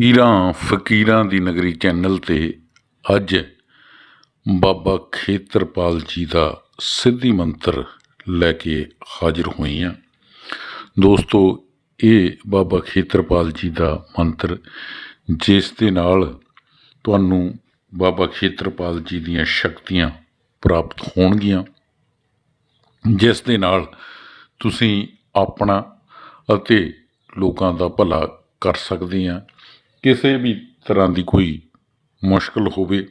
ਪੀਰਾਂ ਫਕੀਰਾਂ ਦੀ ਨਗਰੀ ਚੈਨਲ ਤੇ ਅੱਜ ਬਾਬਾ ਖੇਤਰਪਾਲ ਜੀ ਦਾ ਸਿੱਧੀ ਮੰਤਰ ਲੈ ਕੇ ਹਾਜ਼ਰ ਹੋਈ ਹਾਂ। ਦੋਸਤੋ, ਇਹ ਬਾਬਾ ਖੇਤਰਪਾਲ ਜੀ ਦਾ ਮੰਤਰ, ਜਿਸ ਦੇ ਨਾਲ ਤੁਹਾਨੂੰ ਬਾਬਾ ਖੇਤਰਪਾਲ ਜੀ ਦੀਆਂ ਸ਼ਕਤੀਆਂ ਪ੍ਰਾਪਤ ਹੋਣਗੀਆਂ, ਜਿਸ ਦੇ ਨਾਲ ਤੁਸੀਂ ਆਪਣਾ ਅਤੇ ਲੋਕਾਂ ਦਾ ਭਲਾ ਕਰ ਸਕਦੇ ਆ ਕਿਸੇ ਵੀ ਤਰ੍ਹਾਂ ਦੀ ਕੋਈ ਮੁਸ਼ਕਲ ਹੋਵੇ,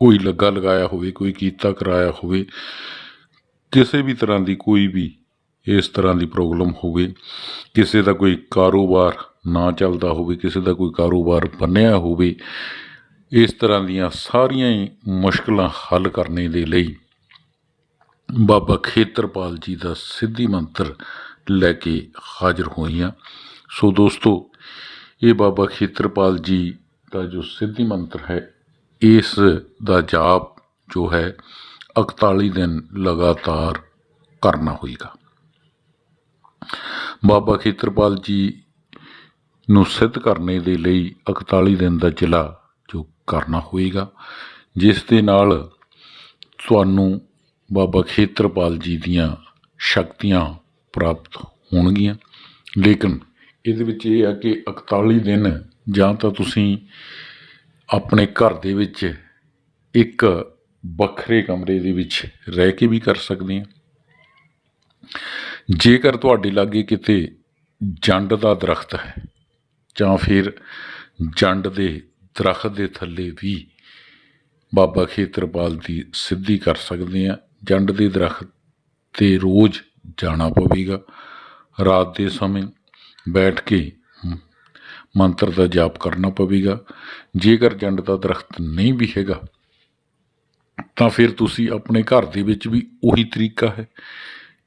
ਕੋਈ ਲੱਗਾ ਲਗਾਇਆ ਹੋਵੇ, ਕੋਈ ਕੀਤਾ ਕਰਾਇਆ ਹੋਵੇ, ਕਿਸੇ ਵੀ ਤਰ੍ਹਾਂ ਦੀ ਕੋਈ ਵੀ ਇਸ ਤਰ੍ਹਾਂ ਦੀ ਪ੍ਰੋਬਲਮ ਹੋਵੇ, ਕਿਸੇ ਦਾ ਕੋਈ ਕਾਰੋਬਾਰ ਨਾ ਚੱਲਦਾ ਹੋਵੇ, ਕਿਸੇ ਦਾ ਕੋਈ ਕਾਰੋਬਾਰ ਬੰਨਿਆ ਹੋਵੇ, ਇਸ ਤਰ੍ਹਾਂ ਦੀਆਂ ਸਾਰੀਆਂ ਹੀ ਮੁਸ਼ਕਲਾਂ ਹੱਲ ਕਰਨੇ ਦੇ ਲਈ ਬਾਬਾ ਖੇਤਰਪਾਲ ਜੀ ਦਾ ਸਿੱਧੀ ਮੰਤਰ ਲੈ ਕੇ ਹਾਜ਼ਰ ਹੋਈਆਂ। ਸੋ ਦੋਸਤੋ ਇਹ ਬਾਬਾ ਖੇਤਰਪਾਲ ਜੀ ਦਾ ਜੋ ਸਿੱਧੀ ਮੰਤਰ ਹੈ, ਇਸ ਦਾ ਜਾਪ ਜੋ ਹੈ 41 ਦਿਨ ਲਗਾਤਾਰ ਕਰਨਾ ਹੋਏਗਾ। ਬਾਬਾ ਖੇਤਰਪਾਲ ਜੀ ਨੂੰ ਸਿੱਧ ਕਰਨੇ ਦੇ ਲਈ 41 ਦਿਨ ਦਾ ਜ਼ਿਲ੍ਹਾ ਜੋ ਕਰਨਾ ਹੋਏਗਾ, ਜਿਸ ਦੇ ਨਾਲ ਤੁਹਾਨੂੰ ਬਾਬਾ ਖੇਤਰਪਾਲ ਜੀ ਦੀਆਂ ਸ਼ਕਤੀਆਂ ਪ੍ਰਾਪਤ ਹੋਣਗੀਆਂ। ਲੇਕਿਨ ਇਹਦੇ ਵਿੱਚ ਇਹ ਆ ਕਿ 41 ਦਿਨ ਜਾਂ ਤਾਂ ਤੁਸੀਂ ਆਪਣੇ ਘਰ ਦੇ ਵਿੱਚ ਇੱਕ ਵੱਖਰੇ ਕਮਰੇ ਦੇ ਵਿੱਚ ਰਹਿ ਕੇ ਵੀ ਕਰ ਸਕਦੇ ਆ। ਜੇਕਰ ਤੁਹਾਡੇ ਲਾਗੇ ਕਿਤੇ ਜੰਡ ਦਾ ਦਰਖਤ ਹੈ ਜਾਂ ਫਿਰ ਜੰਡ ਦੇ ਦਰਖਤ ਦੇ ਥੱਲੇ ਵੀ ਬਾਬਾ ਖੇਤਰਪਾਲ ਦੀ ਸਿੱਧੀ ਕਰ ਸਕਦੇ ਆ। ਜੰਡ ਦੇ ਦਰਖਤ ਤੇ ਰੋਜ਼ ਜਾਣਾ ਪਵੇਗਾ। ਰਾਤ ਦੇ ਸਮੇਂ ਬੈਠ ਕੇ ਮੰਤਰ ਦਾ ਜਾਪ ਕਰਨਾ ਪਵੇਗਾ। ਜੇਕਰ ਜੰਡ ਦਾ ਦਰਖਤ ਨਹੀਂ ਵੀ ਹੈਗਾ, ਤਾਂ ਫਿਰ ਤੁਸੀਂ ਆਪਣੇ ਘਰ ਦੇ ਵਿੱਚ ਵੀ ਉਹੀ ਤਰੀਕਾ ਹੈ।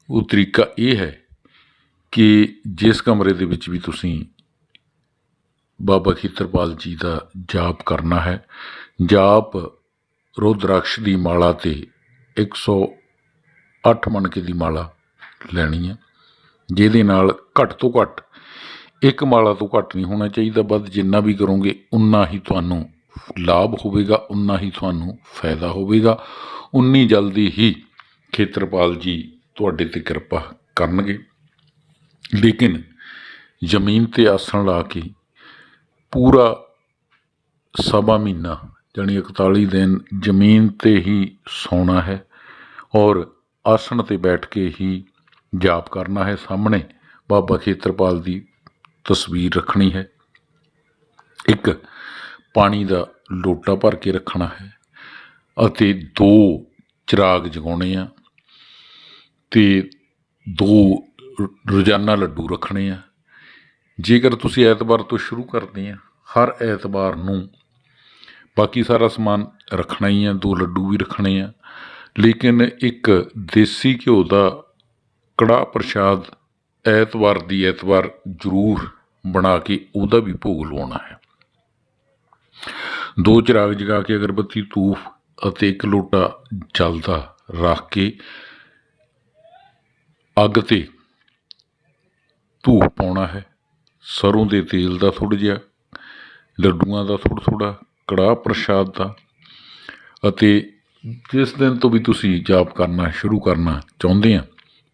ਉਹ ਤਰੀਕਾ ਇਹ ਹੈ ਕਿ ਜਿਸ ਕਮਰੇ ਦੇ ਵਿੱਚ ਵੀ ਤੁਸੀਂ ਬਾਬਾ ਖੇਤਰਪਾਲ ਜੀ ਦਾ ਜਾਪ ਕਰਨਾ ਹੈ, ਜਾਪ ਰੁਦਰਾਕਸ਼ ਦੀ ਮਾਲਾ ਤੇ 108 ਮਣਕੇ ਦੀ ਮਾਲਾ ਲੈਣੀ ਹੈ, ਜਿਹਦੇ ਨਾਲ ਘੱਟ ਤੋਂ ਘੱਟ ਇੱਕ ਮਾਲਾ ਤੋਂ ਘੱਟ ਨਹੀਂ ਹੋਣਾ ਚਾਹੀਦਾ, ਵੱਧ ਜਿੰਨਾ ਵੀ ਕਰੋਗੇ, ਉਨਾ ਹੀ ਤੁਹਾਨੂੰ ਲਾਭ ਹੋਵੇਗਾ, ਉਨਾ ਹੀ ਤੁਹਾਨੂੰ ਫਾਇਦਾ ਹੋਵੇਗਾ। ਉਨੀ ਜਲਦੀ ਹੀ ਖੇਤਰਪਾਲ ਜੀ ਤੁਹਾਡੇ ਤੇ ਕਿਰਪਾ ਕਰਨਗੇ। ਲੇਕਿਨ ਜ਼ਮੀਨ ਤੇ ਆਸਣ ਲਾ ਕੇ ਪੂਰਾ ਸਵਾ ਮਹੀਨਾ ਜਾਣੀ 41 ਦਿਨ ਜ਼ਮੀਨ ਤੇ ਹੀ ਸੌਣਾ ਹੈ ਔਰ ਆਸਣ ਤੇ ਬੈਠ ਕੇ ਹੀ ਜਾਪ ਕਰਨਾ ਹੈ ਸਾਹਮਣੇ ਬਾਬਾ ਖੇਤਰਪਾਲ ਦੀ ਤਸਵੀਰ ਰੱਖਣੀ ਹੈ। ਇੱਕ ਪਾਣੀ ਦਾ ਲੋਟਾ ਭਰ ਕੇ ਰੱਖਣਾ ਹੈ ਅਤੇ ਦੋ ਚਿਰਾਗ ਜਗਾਉਣੇ ਆ ਤੇ ਦੋ ਰੋਜ਼ਾਨਾ ਲੱਡੂ ਰੱਖਣੇ ਆ। ਜੇਕਰ ਤੁਸੀਂ ਐਤਵਾਰ ਤੋਂ ਸ਼ੁਰੂ ਕਰਦੇ ਆ, ਹਰ ਐਤਵਾਰ ਨੂੰ ਬਾਕੀ ਸਾਰਾ ਸਮਾਨ ਰੱਖਣਾ ਹੀ ਆ, ਦੋ ਲੱਡੂ ਵੀ ਰੱਖਣੇ ਆ। ਲੇਕਿਨ ਇੱਕ ਦੇਸੀ ਘਿਓ ਦਾ ਕੜਾ ਪ੍ਰਸ਼ਾਦ ਐਤਵਾਰ ਦੀ ਐਤਵਾਰ ਜ਼ਰੂਰ ਬਣਾ ਕੇ ਉਹਦਾ ਵੀ ਭੋਗ ਲਵਾਉਣਾ ਹੈ। ਦੋ ਚਿਰਾਗ ਜਗਾ ਕੇ ਅਗਰਬੱਤੀ, ਧੂਫ ਅਤੇ ਇੱਕ ਲੋਟਾ ਜਲਦਾ ਰੱਖ ਕੇ ਅੱਗ ਤੇ ਧੂਫ ਪਾਉਣਾ ਹੈ। ਸਰੋਂ ਦੇ ਤੇਲ ਦਾ ਥੋੜ੍ਹਾ ਜਿਹਾ, ਲੱਡੂਆਂ ਦਾ ਥੋੜ੍ਹਾ ਥੋੜ੍ਹਾ, ਕੜਾਹ ਪ੍ਰਸ਼ਾਦ ਦਾ ਅਤੇ ਜਿਸ ਦਿਨ ਤੋਂ ਵੀ ਤੁਸੀਂ ਜਾਪ ਕਰਨਾ ਸ਼ੁਰੂ ਕਰਨਾ ਚਾਹੁੰਦੇ ਆ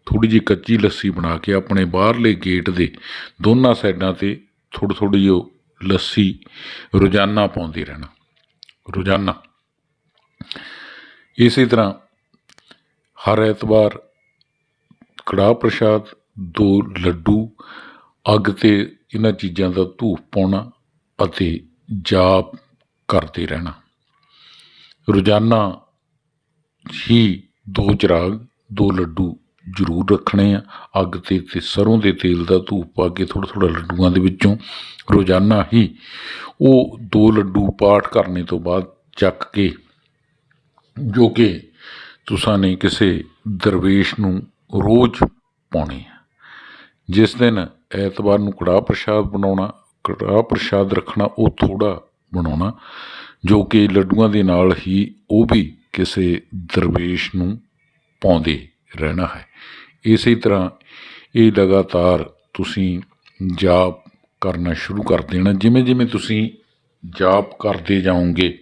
ਥੋੜ੍ਹੀ ਜਿਹੀ ਕੱਚੀ ਲੱਸੀ ਬਣਾ ਕੇ ਆਪਣੇ ਬਾਹਰਲੇ ਗੇਟ ਦੇ ਦੋਨਾਂ ਸਾਈਡਾਂ ਤੇ ਥੋੜ੍ਹੀ ਥੋੜ੍ਹੀ ਉਹ ਲੱਸੀ ਰੋਜ਼ਾਨਾ ਪਾਉਂਦੇ ਰਹਿਣਾ, ਰੋਜ਼ਾਨਾ। ਇਸੇ ਤਰ੍ਹਾਂ ਹਰ ਐਤਵਾਰ ਕੜਾਹ ਪ੍ਰਸ਼ਾਦ, ਦੋ ਲੱਡੂ, ਅੱਗ ਤੇ ਇਹਨਾਂ ਚੀਜ਼ਾਂ ਦਾ ਧੂਪ ਪਾਉਣਾ ਅਤੇ ਜਾਪ ਕਰਦੇ ਰਹਿਣਾ। ਰੋਜ਼ਾਨਾ ਹੀ ਦੋ ਚਿਰਾਗ, ਦੋ ਲੱਡੂ ਜ਼ਰੂਰ ਰੱਖਣੇ ਆ। ਅੱਗ ਤੇ ਤੇ ਸਰੋਂ ਦੇ ਤੇਲ ਦਾ ਧੂਪ ਪਾ ਕੇ ਥੋੜ੍ਹਾ ਥੋੜ੍ਹਾ ਲੱਡੂਆਂ ਦੇ ਵਿੱਚੋਂ ਰੋਜ਼ਾਨਾ ਹੀ ਉਹ ਦੋ ਲੱਡੂ ਪਾਠ ਕਰਨੇ ਤੋਂ ਬਾਅਦ ਚੱਕ ਕੇ, ਜੋ ਕਿ ਤੁਸਾਂ ਨੇ ਕਿਸੇ ਦਰਵੇਸ਼ ਨੂੰ ਰੋਜ਼ ਪਾਉਣੇ ਆ। ਜਿਸ ਦਿਨ ਐਤਵਾਰ ਨੂੰ ਕੜਾਹ ਪ੍ਰਸ਼ਾਦ ਬਣਾਉਣਾ, ਕੜਾਹ ਪ੍ਰਸ਼ਾਦ ਰੱਖਣਾ ਉਹ ਥੋੜਾ ਬਣਾਉਣਾ, ਜੋ ਕਿ ਲੱਡੂਆਂ ਦੇ ਨਾਲ ਹੀ ਉਹ ਵੀ ਕਿਸੇ ਦਰਵੇਸ਼ ਨੂੰ ਪਾਉਂਦੇ। ਰਹਿਣਾ ਹੈ। ਇਸੇ ਤਰ੍ਹਾਂ ਇਹ ਲਗਾਤਾਰ ਤੁਸੀਂ ਜਾਪ ਕਰਨਾ ਸ਼ੁਰੂ ਕਰ ਦੇਣਾ। ਜਿਵੇਂ ਜਿਵੇਂ ਤੁਸੀਂ ਜਾਪ ਕਰਦੇ ਜਾਓਗੇ,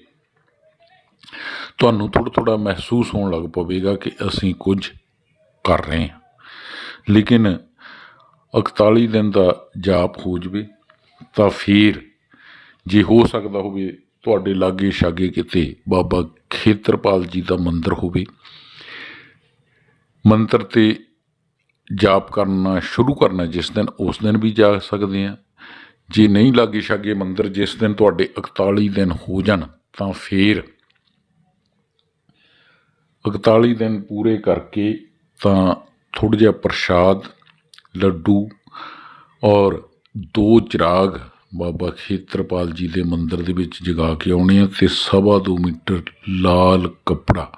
ਤੁਹਾਨੂੰ ਥੋੜ੍ਹਾ ਥੋੜ੍ਹਾ ਮਹਿਸੂਸ ਹੋਣ ਲੱਗ ਪਵੇਗਾ ਕਿ ਅਸੀਂ ਕੁਝ ਕਰ ਰਹੇ ਹਾਂ। ਲੇਕਿਨ 41 ਦਿਨ ਦਾ ਜਾਪ ਹੋ ਜਵੇ ਤਾਂ ਫਿਰ ਜੇ ਹੋ ਸਕਦਾ ਹੋਵੇ, ਤੁਹਾਡੇ ਲਾਗੇ ਛਾਗੇ ਕਿਤੇ ਬਾਬਾ ਖੇਤਰਪਾਲ ਜੀ ਦਾ ਮੰਦਿਰ ਹੋਵੇ ਮੰਤਰ ਤੇ ਜਾਪ ਕਰਨਾ ਸ਼ੁਰੂ ਕਰਨਾ ਜਿਸ ਦਿਨ, ਉਸ ਦਿਨ ਵੀ ਜਾ ਸਕਦੇ ਹਾਂ। ਜੇ ਨਹੀਂ ਲਾਗੇ ਛਾਗੇ ਮੰਦਰ ਜਿਸ ਦਿਨ ਤੁਹਾਡੇ 41 ਦਿਨ ਹੋ ਜਾਣ, ਤਾਂ ਫਿਰ 41 ਦਿਨ ਪੂਰੇ ਕਰਕੇ ਤਾਂ ਥੋੜ੍ਹਾ ਜਿਹਾ ਪ੍ਰਸ਼ਾਦ, ਲੱਡੂ ਔਰ ਦੋ ਚਿਰਾਗ ਬਾਬਾ ਖੇਤਰਪਾਲ ਜੀ ਦੇ ਮੰਦਿਰ ਦੇ ਵਿੱਚ ਜਗਾ ਕੇ ਆਉਣੇ ਆ ਤੇ ਸਵਾ ਦੋ ਮੀਟਰ ਲਾਲ ਕੱਪੜਾ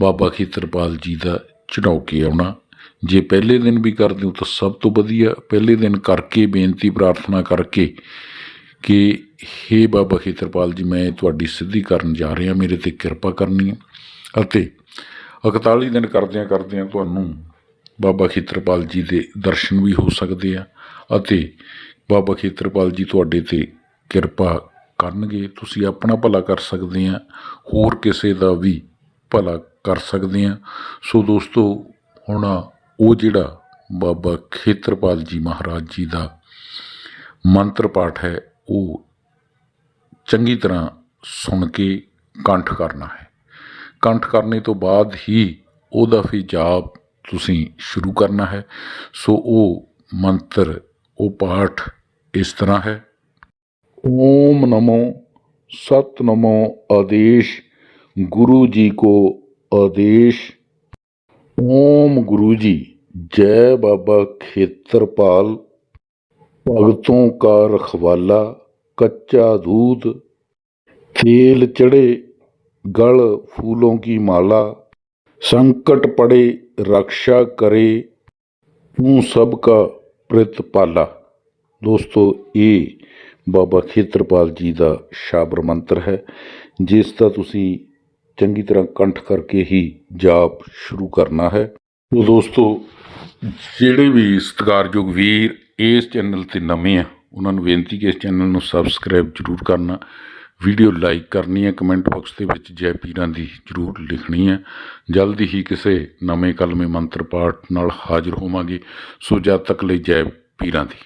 ਬਾਬਾ ਖੇਤਰਪਾਲ ਜੀ ਦਾ ਚੜਾਉ ਕੇ ਆਉਣਾ। ਜੇ ਪਹਿਲੇ ਦਿਨ ਵੀ ਕਰਦੇ ਹੋ ਤਾਂ ਸਭ ਤੋਂ ਵਧੀਆ, ਪਹਿਲੇ ਦਿਨ ਕਰਕੇ ਬੇਨਤੀ ਪ੍ਰਾਰਥਨਾ ਕਰਕੇ ਕਿ हे ਬਾਬਾ ਖੇਤਰਪਾਲ ਜੀ, ਮੈਂ ਤੁਹਾਡੀ ਸਿੱਧੀ ਕਰਨ ਜਾ ਰਿਹਾ, ਮੇਰੇ ਤੇ ਕਿਰਪਾ ਕਰਨੀ ਹੈ। ਅਤੇ 41 ਦਿਨ ਕਰਦਿਆਂ ਕਰਦਿਆਂ ਤੁਹਾਨੂੰ ਬਾਬਾ ਖੇਤਰਪਾਲ ਜੀ ਦੇ ਦਰਸ਼ਨ ਵੀ ਹੋ ਸਕਦੇ ਆ ਅਤੇ ਬਾਬਾ ਖੇਤਰਪਾਲ ਜੀ ਤੁਹਾਡੇ ਤੇ ਕਿਰਪਾ ਕਰਨਗੇ। ਤੁਸੀਂ ਆਪਣਾ ਭਲਾ ਕਰ ਸਕਦੇ ਆ, ਹੋਰ ਕਿਸੇ ਦਾ ਵੀ ਭਲਾ ਕਰ ਸਕਦੇ ਹਾਂ। ਸੋ ਦੋਸਤੋ, ਹੁਣ ਉਹ ਜਿਹੜਾ ਬਾਬਾ ਖੇਤਰਪਾਲ ਜੀ ਮਹਾਰਾਜ ਜੀ ਦਾ ਮੰਤਰ ਪਾਠ ਹੈ, ਉਹ ਚੰਗੀ ਤਰ੍ਹਾਂ ਸੁਣ ਕੇ ਕੰਠ ਕਰਨਾ ਹੈ। ਕੰਠ ਕਰਨੇ ਤੋਂ ਬਾਅਦ ਹੀ ਉਹਦਾ ਫਿਰ ਜਾਪ ਤੁਸੀਂ ਸ਼ੁਰੂ ਕਰਨਾ ਹੈ। ਸੋ ਉਹ ਮੰਤਰ, ਉਹ ਪਾਠ ਇਸ ਤਰ੍ਹਾਂ ਹੈ। ਓਮ ਨਮੋ, ਸਤ ਨਮੋ ਆਦੇਸ਼, ਗੁਰੂ ਜੀ ਕੋ ਆਦੇਸ਼ ਓਮ ਗੁਰੂ ਜੀ ਜੈ ਬਾਬਾ ਖੇਤਰਪਾਲ ਭਗਤੋं का रखवाला कच्चा दूध तेल चढ़े गल फूलों की माला संकट पड़े रक्षा करे ਤੂੰ ਸਭ ਕਾ ਪ੍ਰਿਤਪਾਲਾ ਦੋਸਤੋ ਇਹ ਬਾਬਾ ਖੇਤਰਪਾਲ ਜੀ ਦਾ ਸ਼ਾਬਰ ਮੰਤਰ ਹੈ ਜਿਸ ਦਾ ਤੁਸੀਂ ਚੰਗੀ ਤਰ੍ਹਾਂ ਕੰਠ ਕਰਕੇ ਹੀ ਜਾਪ ਸ਼ੁਰੂ ਕਰਨਾ ਹੈ। ਤੋ ਦੋਸਤੋ, ਜਿਹੜੇ ਵੀ ਸਤਿਕਾਰਯੋਗ ਵੀਰ ਇਸ ਚੈਨਲ ਤੇ ਨਵੇਂ ਆ, ਉਹਨਾਂ ਨੂੰ ਬੇਨਤੀ ਕਿ ਇਸ ਚੈਨਲ ਨੂੰ ਸਬਸਕ੍ਰਾਈਬ ਜ਼ਰੂਰ ਕਰਨਾ, ਵੀਡੀਓ ਲਾਈਕ ਕਰਨੀ ਹੈ, ਕਮੈਂਟ ਬਾਕਸ ਦੇ ਵਿੱਚ ਜੈ ਪੀਰਾਂ ਦੀ ਜ਼ਰੂਰ ਲਿਖਣੀ ਹੈ। ਜਲਦੀ ਹੀ ਕਿਸੇ ਨਵੇਂ ਕਲਮੇ ਮੰਤਰ ਪਾਠ ਨਾਲ ਹਾਜ਼ਰ ਹੋਵਾਂਗੇ, ਸੋ ਜਦ ਤੱਕ ਲਈ ਜੈ ਪੀਰਾਂ ਦੀ।